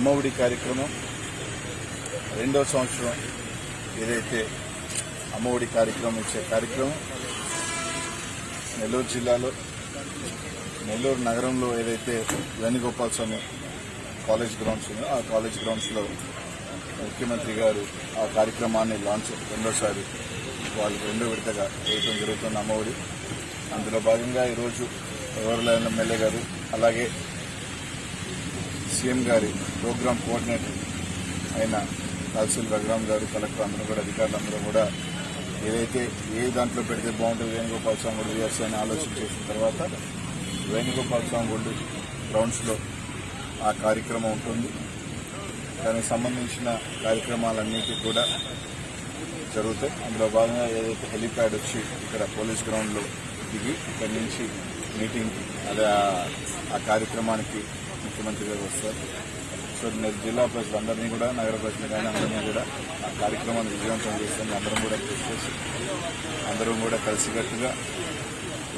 అమ్మఒడి కార్యక్రమం రెండో సంవత్సరం ఏదైతే అమ్మఒడి కార్యక్రమం ఇచ్చే కార్యక్రమం నెల్లూరు జిల్లాలో నెల్లూరు నగరంలో ఏదైతే వేణుగోపాల్ స్వామి కాలేజ్ గ్రౌండ్స్ ఉన్నాయో ఆ కాలేజ్ గ్రౌండ్స్లో ముఖ్యమంత్రి గారు ఆ కార్యక్రమాన్ని లాంచ్ రెండోసారి వాళ్ళు రెండో విడతగా చేయడం జరుగుతున్న అమ్మఒడి. అందులో భాగంగా ఈరోజు ఎవరిలైన ఎమ్మెల్యే గారు అలాగే సీఎం గారి ప్రోగ్రామ్ కోఆర్డినేటర్ అయిన తహసీల్ రఘురామ్ గారు కలెక్టర్ అందరూ కూడా అధికారులు అందరూ కూడా ఏదైతే ఏ దాంట్లో పెడితే బాగుంటుంది వేణుగోపాల్ స్వామి గుడి చేస్తే అని ఆలోచన చేసిన తర్వాత వేణుగోపాల్ స్వామి గుడి గ్రౌండ్స్లో ఆ కార్యక్రమం ఉంటుంది. దానికి సంబంధించిన కార్యక్రమాలన్నిటి కూడా జరుగుతాయి. అందులో భాగంగా ఏదైతే హెలిప్యాడ్ వచ్చి ఇక్కడ పోలీస్ గ్రౌండ్లో దిగి ఇక్కడి నుంచి మీటింగ్కి అదే ఆ కార్యక్రమానికి ముఖ్యమంత్రి గారు వస్తారు. సో నేను జిల్లా ప్రజలందరినీ కూడా నగర ప్రజలు కానీ అందరినీ కూడా ఆ కార్యక్రమాన్ని విజయవంతం చేస్తాను. అందరం కూడా కృషి చేసి అందరం కూడా కలిసికట్టుగా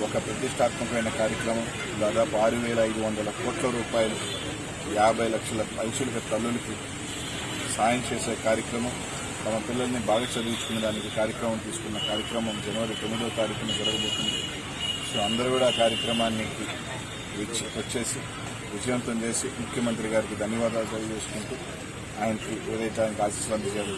ఒక ప్రతిష్టాత్మకమైన కార్యక్రమం దాదాపు ఆరు వేల ఐదు వందల కోట్ల రూపాయలు యాభై లక్షల పైసలకి తల్లులకి సాయం చేసే కార్యక్రమం తమ పిల్లల్ని బాగా చదివించుకునే దానికి కార్యక్రమం తీసుకున్న కార్యక్రమం జనవరి తొమ్మిదవ తారీఖున జరగబోతుంది. సో అందరూ కూడా ఆ కార్యక్రమాన్ని వచ్చేసి విజయవంతం చేసి ముఖ్యమంత్రి గారికి ధన్యవాదాలు తెలియజేసుకుంటూ ఆయనకి ఏదైతే ఆయనకు ఆశీస్సులు అందజేయాలో